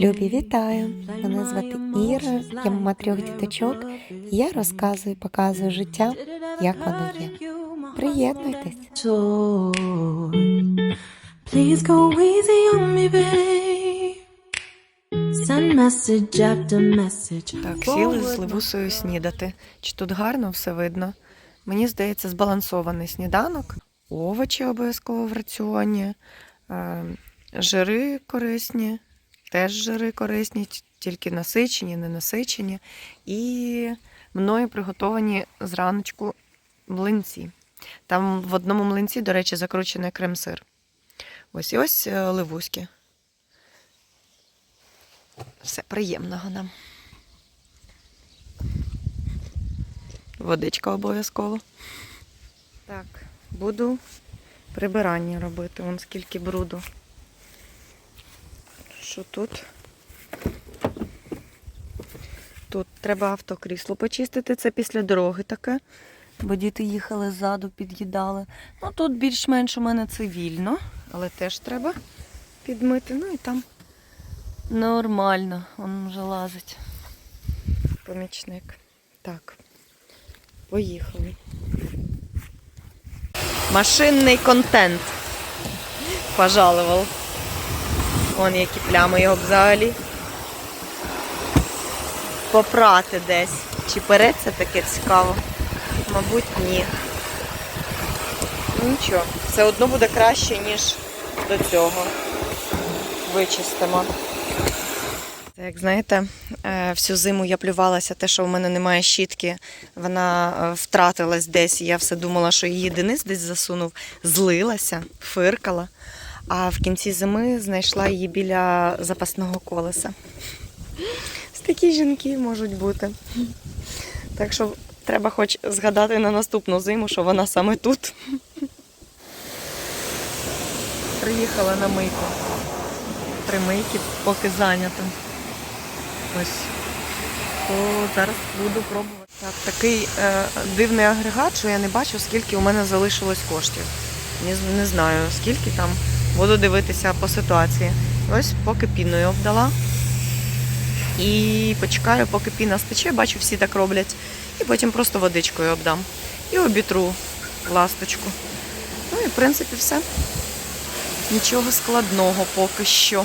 Любі, вітаю! Мене звати Іра, я мама трьох діточок. і Я розказую, показую життя, як воно є. Приєднуйтесь! Please go easy on me, babe. Send message after message. Так, сіли з Левусою снідати. Чи тут гарно все видно? Мені здається, збалансований сніданок. Овочі обов'язково в раціоні, е, жири корисні, теж жири корисні, тільки насичені, не насичені. І мною приготовані зраночку млинці. Там в одному млинці, до речі, закручений крем-сир. Ось і ось е, левуськи. Все приємного нам. Водичка обов'язково. Так, буду прибирання робити. Вон скільки бруду. Що тут? Тут треба автокрісло почистити. Це після дороги таке. Бо діти їхали ззаду, під'їдали. Ну тут більш-менш у мене цивільно, але теж треба підмити. Ну і там нормально, він вже лазить. Помічник. Так. Поїхали. Машинний контент. Пожалував. Вон які плями його взагалі. Попрати десь. Чи переться таке цікаво? Мабуть, ні. Ну нічого, все одно буде краще, ніж до цього. Вичистимо. Як знаєте, е, всю зиму я плювалася, те, що в мене немає щітки, вона е, втратилась десь. Я все думала, що її Денис десь засунув, злилася, фиркала. А в кінці зими знайшла її біля запасного колеса. Ось такі жінки можуть бути. Так що треба хоч згадати на наступну зиму, що вона саме тут. Приїхала на мийку. Три мийки, поки зайнято. Ось. То зараз буду пробувати. Так, такий е, дивний агрегат, що я не бачу, скільки у мене залишилось коштів. Не, не знаю, скільки там. Буду дивитися по ситуації. Ось поки піною обдала. І почекаю, поки піна стече, бачу, всі так роблять. І потім просто водичкою обдам. І обітру ласточку. Ну і в принципі все. Нічого складного поки що.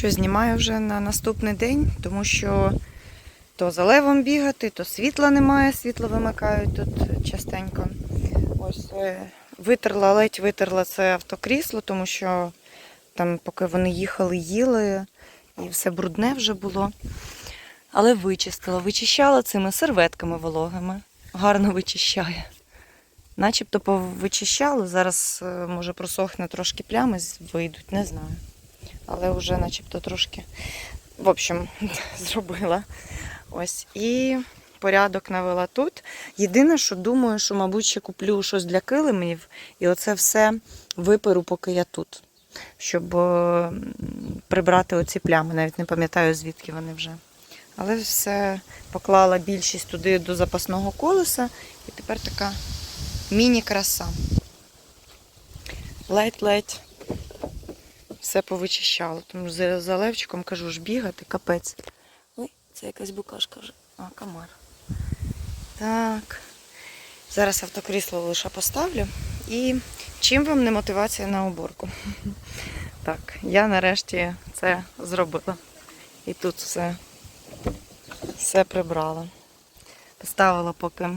Що знімаю вже на наступний день, тому що то за левом бігати, то світла немає, світло вимикають тут частенько. Ось е, витерла, ледь витерла це автокрісло, тому що там, поки вони їхали, їли, і все брудне вже було. Але вичистила. Вичищала цими серветками вологими. Гарно вичищає. Начебто повичищали. Зараз, е, може, просохне трошки плями, вийдуть, не знаю. Але вже начебто трошки, в общем, зробила. Ось. І порядок навела тут. Єдине, що думаю, що, мабуть, ще куплю щось для килимів, і оце все виперу, поки я тут. Щоб е, прибрати оці плями. Навіть не пам'ятаю, звідки вони вже. Але все поклала більшість туди до запасного колеса, і тепер така міні-краса. Ледь-ледь все повичищала. Тому за, за Левчиком кажу ж бігати, капець. Ой, це якась букашка вже. А, комар. Так. Зараз автокрісло лише поставлю. І чим вам не мотивація на уборку? Так, я нарешті це зробила. І тут все, все прибрала. Поставила поки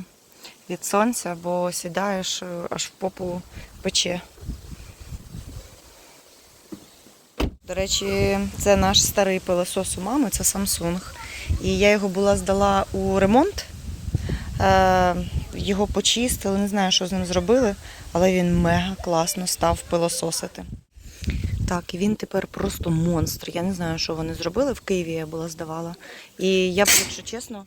від сонця, бо сідаєш, аж в попу пече. До речі, це наш старий пилосос у мами, це Samsung. І я його була здала у ремонт. Е, Його почистили, не знаю, що з ним зробили, але він мега класно став пилососити. Так, і він тепер просто монстр. Я не знаю, що вони зробили. В Києві я була здавала. І я б, якщо чесно,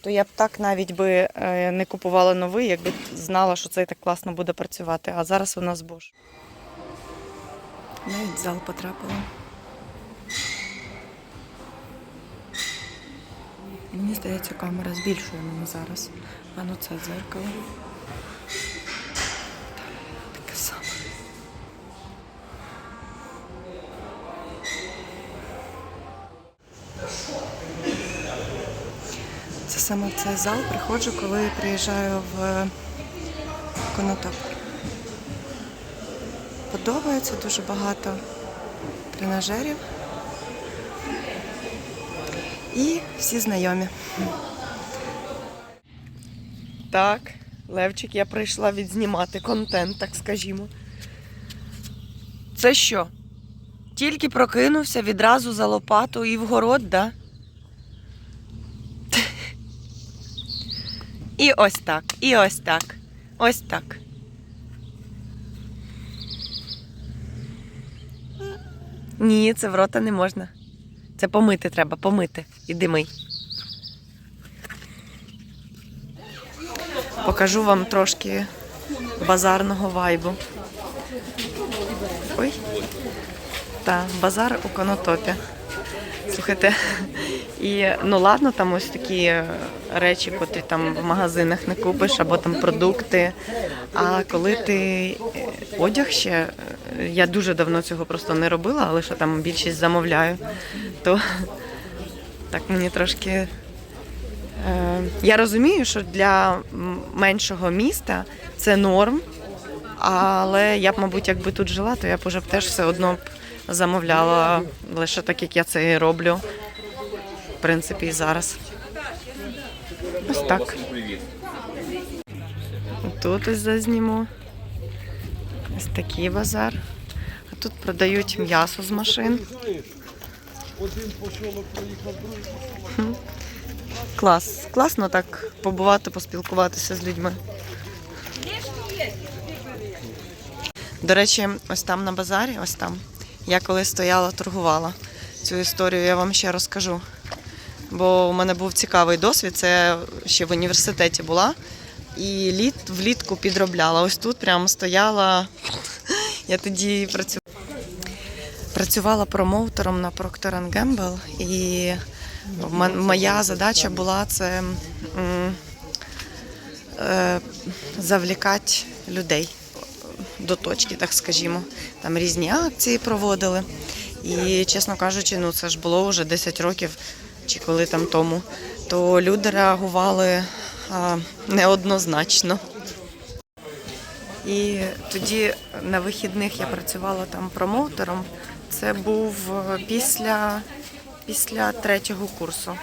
то я б так навіть би е, не купувала новий, якби знала, що цей так класно буде працювати. А зараз у нас Bosch. Навіть в зал потрапила. Мені здається, камера збільшує мене зараз. А ну це дзеркало. Таке саме. Це саме в цей зал приходжу, коли приїжджаю в Конотоп. Подобається дуже багато тренажерів. І всі знайомі. Так, Левчик, я прийшла відзнімати контент, так скажімо. Це що? Тільки прокинувся відразу за лопату і в город, да? І ось так, і ось так, ось так. Ні, це в рота не можна. Це помити треба, помити. Іди мий. Покажу вам трошки базарного вайбу. Ой. Та, базар у конотопі. Слухайте, і ну ладно, там ось такі речі, котрі там в магазинах не купиш, або там продукти. А коли ти е, одяг ще, е, я дуже давно цього просто не робила, але що там більшість замовляю, то так мені трошки. е, Я розумію, що для меншого міста це норм, але я б, мабуть, якби тут жила, то я б уже б теж все одно б замовляла лише так, як я це і роблю. В принципі, і зараз. Ось так. Тут ось зазніму. Ось такий базар. А тут продають м'ясо з машин. Хм. Клас. Класно так побувати, поспілкуватися з людьми. До речі, ось там на базарі, ось там. Я коли стояла, торгувала. Цю історію я вам ще розкажу. Бо у мене був цікавий досвід. Це ще в університеті була. І літ влітку підробляла. Ось тут прямо стояла. Я тоді працювала. Працювала промоутером на Procter Gamble, і моя задача була це е, завлікати людей до точки, так скажімо. Там різні акції проводили. І, чесно кажучи, ну це ж було вже 10 років чи коли там тому, то люди реагували неоднозначно. І тоді на вихідних я працювала там промоутером. Це був е, після, після третього курсу.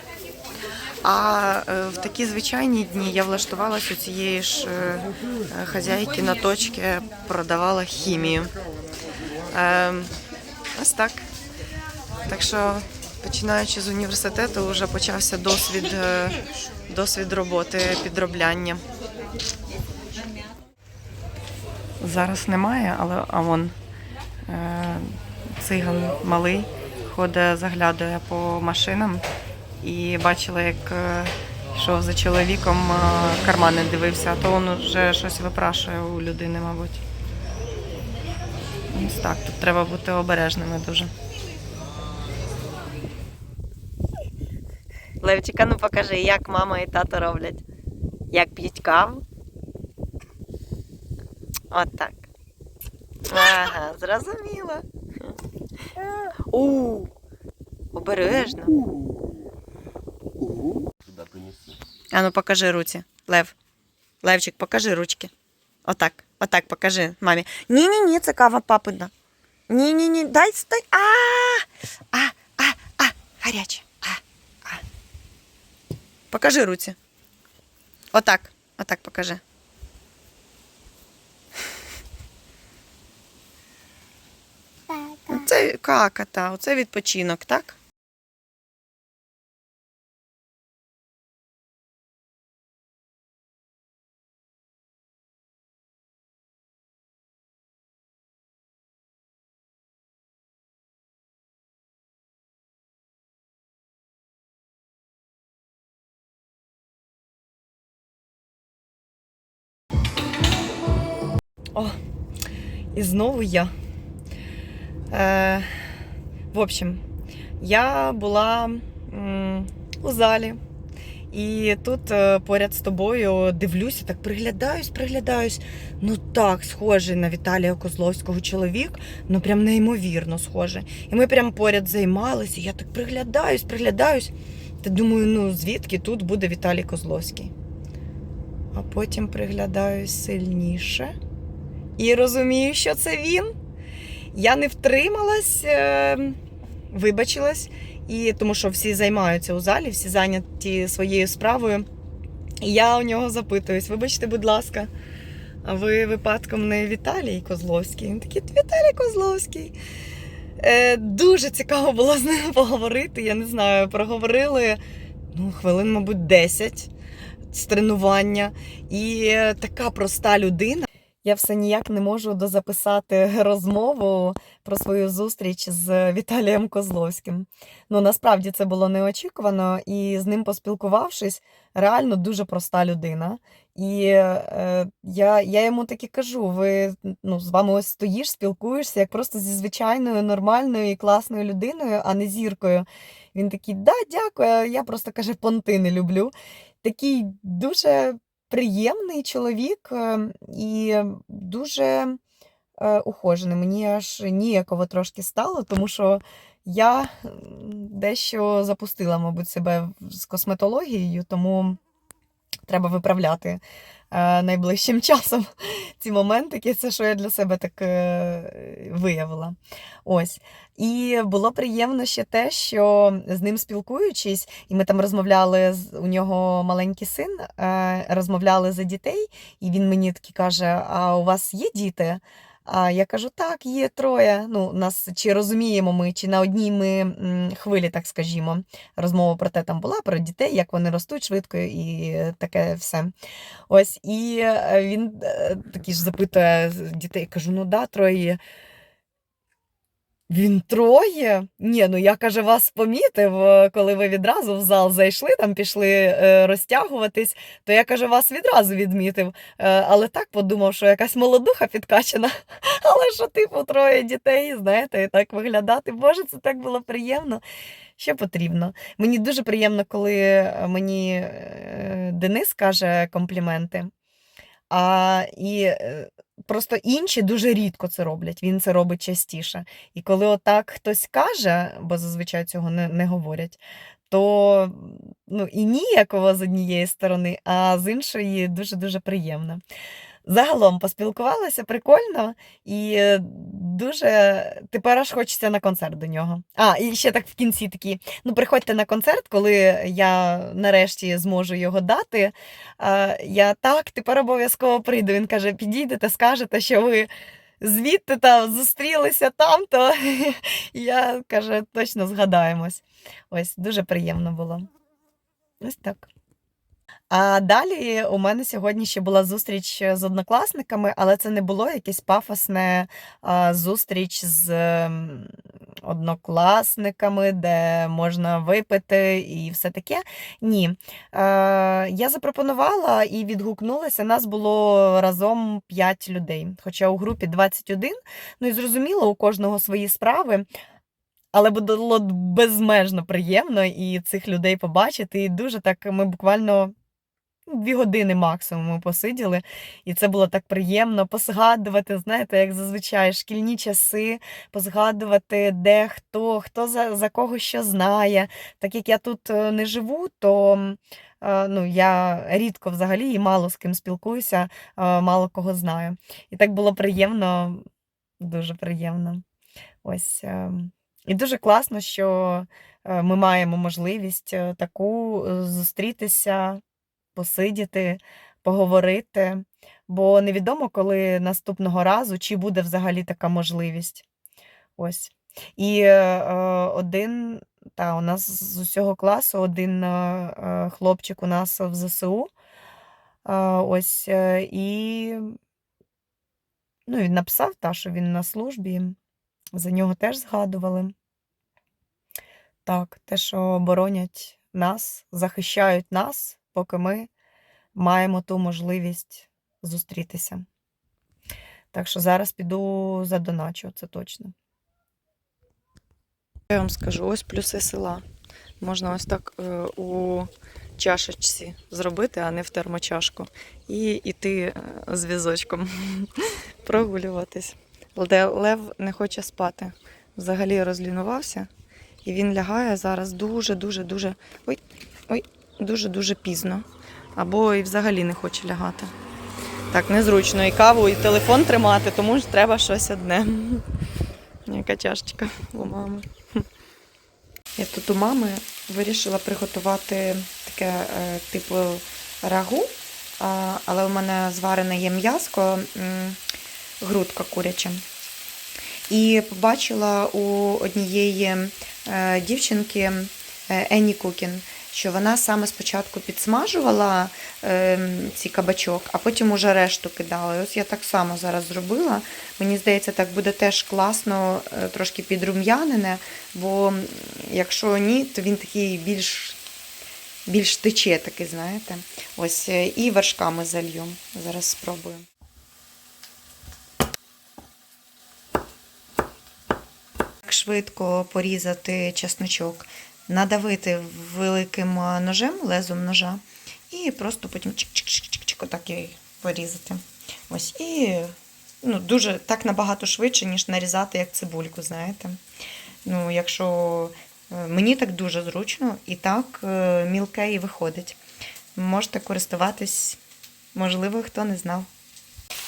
А е, в такі звичайні дні я влаштувалася у цієї ж е, хазяйки на точці, продавала хімію. Е, Ось так. Так що, починаючи з університету, вже почався досвід, е, досвід роботи підробляння. Зараз немає, але а вон е, циган малий ходить, заглядає по машинам і бачила, як е, йшов за чоловіком, е, кармани дивився, а то він вже щось випрашує у людини, мабуть. Ось так, тут треба бути обережними дуже. Левчика, ну покажи, як мама і тато роблять. Як п'ють каву. От так. Ага, зрозуміло. У, обережно. А ну покажи руці. Лев. Левчик, покажи ручки. Отак. Отак покажи мамі. Ні-ні-ні, це кава папина. Ні-ні-ні, дай стой. А, а, а, а, гаряче. Покажи руці. Отак. Отак покажи. Це каката, оце відпочинок, так? О, і знову я. Е, в общем, я була м, у залі І тут е, поряд з тобою дивлюся, так приглядаюсь, приглядаюсь. Ну так, схожий на Віталія Козловського чоловік, ну прям неймовірно схожий. І ми прям поряд займалися. Я так приглядаюсь, приглядаюсь. Та думаю, ну звідки тут буде Віталій Козловський? А потім приглядаюсь сильніше і розумію, що це він. Я не втрималась, е, вибачилась, і тому що всі займаються у залі, всі зайняті своєю справою. Я у нього запитуюсь: вибачте, будь ласка, а ви випадком не Віталій Козловський? Він такий, Віталій Козловський. Е, дуже цікаво було з ним поговорити. Я не знаю, проговорили ну, хвилин, мабуть, 10 з тренування. І е, така проста людина. Я все ніяк не можу дозаписати розмову про свою зустріч з Віталієм Козловським. Ну насправді це було неочікувано, і з ним поспілкувавшись, реально дуже проста людина. І е, я, я йому таки кажу: ви ну, з вами ось стоїш, спілкуєшся як просто зі звичайною, нормальною і класною людиною, а не зіркою. Він такий, да, дякую. Я просто каже, понти не люблю. Такий дуже приємний чоловік е, і дуже е, ухожений. Мені аж ніяково трошки стало, тому що я дещо запустила, мабуть, себе з косметологією, тому треба виправляти найближчим часом ці моментики. Це що я для себе так е, виявила. Ось. І було приємно ще те, що з ним спілкуючись, і ми там розмовляли у нього маленький син, е, розмовляли за дітей, і він мені таки каже: А у вас є діти? А я кажу, так, є троє. Ну, нас чи розуміємо ми, чи на одній ми хвилі, так скажімо. Розмова про те там була, про дітей, як вони ростуть швидко і таке все. Ось, і е, він такі такий ж запитує дітей, кажу, ну да, троє. є». Він троє? Ні, ну я каже, вас помітив, е, коли ви відразу в зал зайшли, там пішли е, розтягуватись, то я каже, вас відразу відмітив. Е, але так подумав, що якась молодуха підкачана. Але що, типу, троє дітей, знаєте, і так виглядати. Боже, це так було приємно. Що потрібно? Мені дуже приємно, коли мені Денис каже компліменти. А, і е, просто інші дуже рідко це роблять. Він це робить частіше. І коли отак хтось каже, бо зазвичай цього не, не говорять, то ну, і ніяково з однієї сторони, а з іншої дуже-дуже приємно. Загалом поспілкувалася прикольно і е, дуже тепер аж хочеться на концерт до нього. А, і ще так в кінці такі: ну, приходьте на концерт, коли я нарешті зможу його дати. Я так, тепер обов'язково прийду. Він каже: підійдете, скажете, що ви звідти там зустрілися там, то я каже, точно згадаємось. Ось дуже приємно було. Ось так. А далі у мене сьогодні ще була зустріч з однокласниками, але це не було якесь пафосне зустріч з однокласниками, де можна випити і все таке. Ні. Е, я запропонувала і відгукнулася. Нас було разом 5 людей, хоча у групі 21. Ну і зрозуміло, у кожного свої справи. Але було безмежно приємно і цих людей побачити. І дуже так ми буквально дві години максимум ми посиділи, і це було так приємно позгадувати, знаєте, як зазвичай шкільні часи, позгадувати, де хто, хто за, за кого що знає. Так як я тут е, не живу, то е, ну, я рідко взагалі і мало з ким спілкуюся, е, мало кого знаю. І так було приємно, дуже приємно. Ось. І дуже класно, що ми маємо можливість таку зустрітися, посидіти, поговорити, бо невідомо, коли наступного разу, чи буде взагалі така можливість. Ось. І е, е, один, та, у нас з усього класу один е, е, хлопчик у нас в ЗСУ. Е, ось, е, і ну, він написав, та, що він на службі. За нього теж згадували. Так, те, що боронять нас, захищають нас, поки ми маємо ту можливість зустрітися. Так що зараз піду задоначу, це точно. Я вам скажу, ось плюси села. Можна ось так е, у чашечці зробити, а не в термочашку. І йти е, з візочком прогулюватись. Лев не хоче спати. Взагалі розлінувався. І він лягає зараз дуже-дуже дуже. Ой, ой, дуже-дуже пізно. Або і взагалі не хоче лягати. Так, незручно і каву, і телефон тримати, тому ж треба щось одне. Яка чашечка у мами. Я тут у мами вирішила приготувати таке е, типу рагу, але у мене зварене є м'яско, м, грудка куряча. І побачила у однієї е, дівчинки Енні Кукін, що вона саме спочатку підсмажувала е, ці кабачок, а потім уже решту кидала. І ось я так само зараз зробила. Мені здається, так буде теж класно, е, трошки підрум'янене, бо якщо ні, то він такий більш, більш тече, такий, знаєте. Ось, е, і вершками залью. Зараз спробую. Так швидко порізати чесночок, надавити великим е, ножем, лезом ножа, і просто потім чик-чик-чик-чик, отак і порізати. Ось, і ну, дуже так набагато швидше, ніж нарізати як цибульку, знаєте. Ну, якщо е, мені так дуже зручно, і так е, мілке і виходить. Можете користуватись, можливо, хто не знав.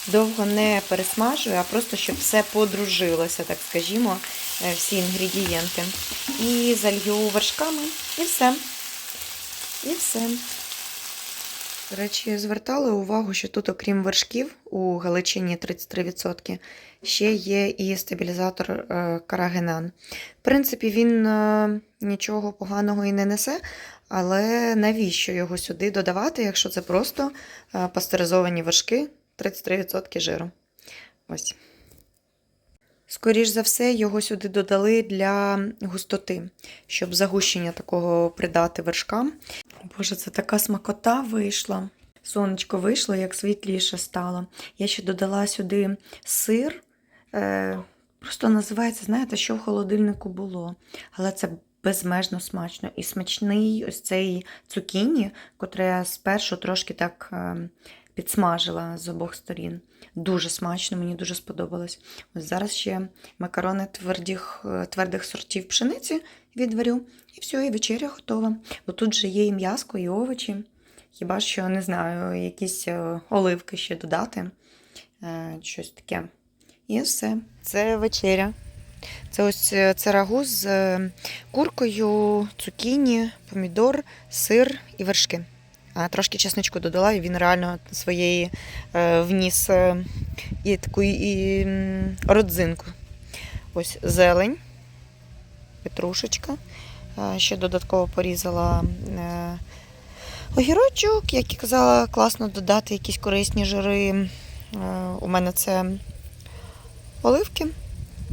Довго не пересмажую, а просто щоб все подружилося, так скажімо, всі інгредієнти. І залью вершками, і все. І все. До речі, звертали увагу, що тут, окрім вершків, у Галичині 33%, ще є і стабілізатор е, карагенан. В принципі, він е, нічого поганого і не несе, але навіщо його сюди додавати, якщо це просто е, пастеризовані вершки 33% жиру. Ось. Скоріш за все, його сюди додали для густоти, щоб загущення такого придати вершкам. Боже, це така смакота вийшла. Сонечко вийшло, як світліше стало. Я ще додала сюди сир. Е, просто називається, знаєте, що в холодильнику було. Але це безмежно смачно. І смачний ось цей цукіні, котре спершу трошки так е, підсмажила з обох сторін. Дуже смачно, мені дуже сподобалось. Ось зараз ще макарони твердих, е, твердих сортів пшениці відварю. І все, і вечеря готова. Бо тут же є і м'яско, і овочі. Хіба що, не знаю, якісь е, оливки ще додати. Е, Щось таке. І все. Це вечеря. Це ось це рагу з куркою, цукіні, помідор, сир і вершки. Трошки чесничку додала, і він реально своєї е, вніс е, і таку і, родзинку. Ось зелень, петрушечка. Ще додатково порізала е, огірочок, як і казала, класно додати якісь корисні жири. У мене це оливки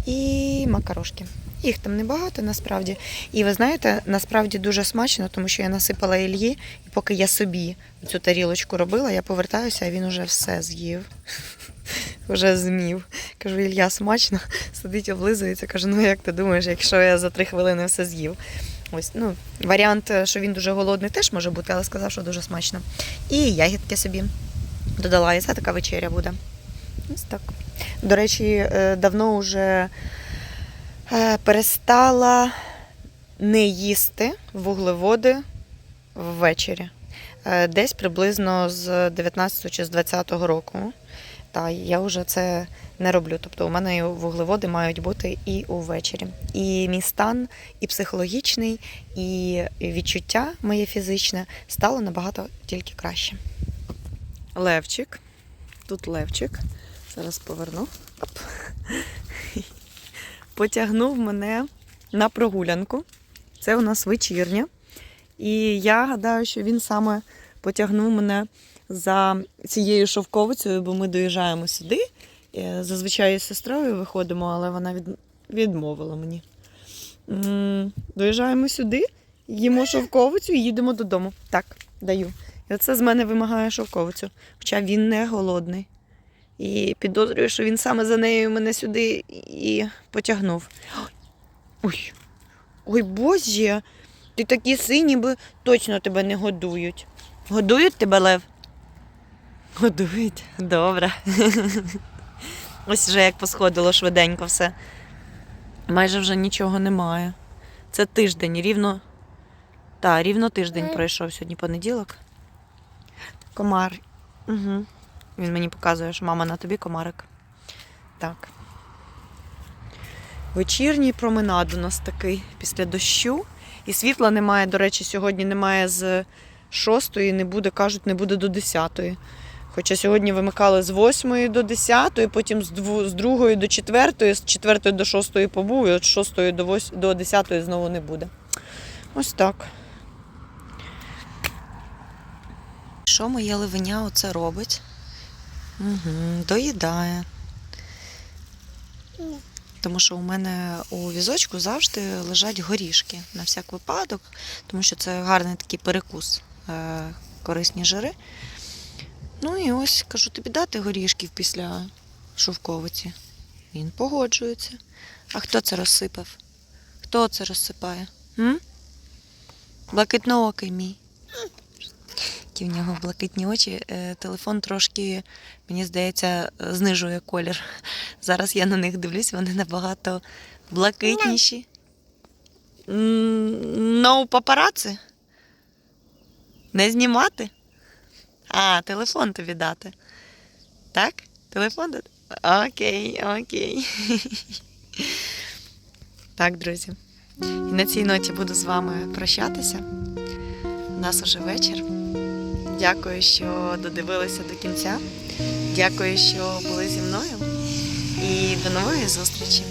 і макарошки. Їх там небагато насправді. І ви знаєте, насправді дуже смачно, тому що я насипала Ільї, і поки я собі цю тарілочку робила, я повертаюся, а він уже все з'їв. Вже змів. Кажу, Ілля, смачно, сидить, облизується. Кажу, ну як ти думаєш, якщо я за три хвилини все з'їв? Ось, ну, варіант, що він дуже голодний, теж може бути, але сказав, що дуже смачно. І ягідки собі додала, і це така вечеря буде. Ось так. До речі, е, давно вже е, перестала не їсти вуглеводи ввечері. Е, Десь приблизно з 19 чи з 20 року. Та я вже це не роблю. Тобто у мене вуглеводи мають бути і увечері. І мій стан, і психологічний, і відчуття моє фізичне стало набагато тільки краще. Левчик. Тут левчик. Зараз поверну. Оп. Потягнув мене на прогулянку. Це у нас вечірня. І я гадаю, що він саме потягнув мене за цією шовковицею, бо ми доїжджаємо сюди. Е, Зазвичай з сестрою виходимо, але вона від... відмовила мені. Доїжджаємо сюди, їмо шовковицю і їдемо додому. Так, даю. І оце з мене вимагає шовковицю. Хоча він не голодний. І підозрюю, що він саме за нею мене сюди і потягнув. Ой, ой, боже, Ти такі сині, бо точно тебе не годують. Годують тебе, Лев? Годують. Добре. Ось вже як посходило швиденько все. Майже вже нічого немає. Це тиждень, рівно. Так, рівно тиждень пройшов сьогодні понеділок. Комар. Угу. Він мені показує, що мама на тобі комарик. Так. Вечірній променад у нас такий після дощу. І світла немає, до речі, сьогодні немає з 6, не буде, кажуть, не буде до 10. Хоча сьогодні вимикали з 8 до 10, потім з 2 до 4, з 4 до 6 побув, і з 6 до 8, до 10 знову не буде. Ось так. Що моє ливеня оце робить? Угу, доїдає. Тому що у мене у візочку завжди лежать горішки на всяк випадок, тому що це гарний такий перекус, е, корисні жири. Ну і ось кажу, тобі дати горішків після шовковиці. Він погоджується. А хто це розсипав? Хто це розсипає? М? Блакитноокий мій. Які в нього блакитні очі. Е, Телефон трошки, мені здається, знижує колір. Зараз я на них дивлюсь, вони набагато блакитніші. Ну, папараці? Не знімати? А, телефон тобі дати. Так? Телефон дати? Окей, окей. Так, друзі. І на цій ноті буду з вами прощатися. У нас уже вечір. Дякую, що додивилися до кінця. Дякую, що були зі мною. І до нової зустрічі!